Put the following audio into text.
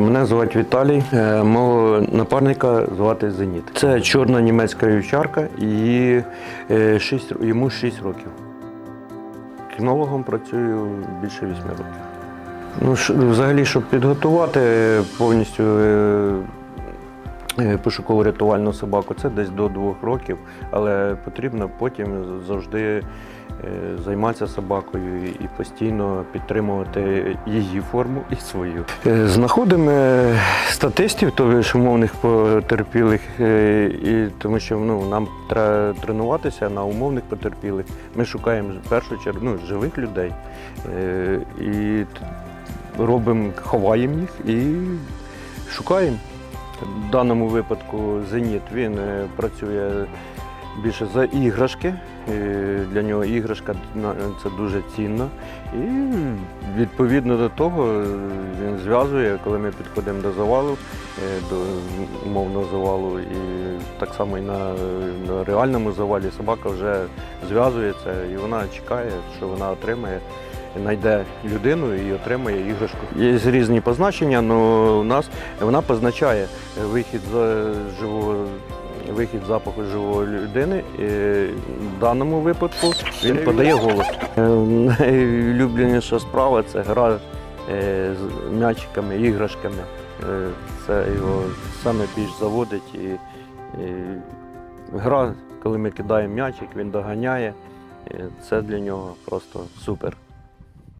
Мене звати Віталій, е, мого напарника звати Зеніт. Це чорна німецька вівчарка, і її, е, шість йому 6 років. Кінологом працюю більше 8 років. Ну, взагалі, щоб підготувати повністю е, пошуково-рятувальну собаку, це десь до 2 років, але потрібно потім завжди е, займатися собакою і постійно підтримувати її форму і свою. Е, Знаходимо е, статистів, тобто умовних потерпілих, е, і тому що ну, нам треба тренуватися на умовних потерпілих. Ми шукаємо в першу чергу ну, живих людей е, і робимо, ховаємо їх і шукаємо. В даному випадку Зеніт він е, працює більше за іграшки. Для нього іграшка це дуже цінно. І відповідно до того е, він зв'язує, коли ми підходимо до завалу, е, до умовного завалу, і так само і на реальному завалі собака вже зв'язується і вона чекає, що вона отримає. Знайде людину і отримає іграшку. Є різні позначення, але у нас вона позначає вихід з живого вихід запаху живої людини. В даному випадку він подає голос. Е, Найулюбленіша справа це гра е, з м'ячиками, іграшками. Е, Це його саме більш заводить. І, і гра, коли ми кидаємо м'ячик, він доганяє. І Це для нього просто супер.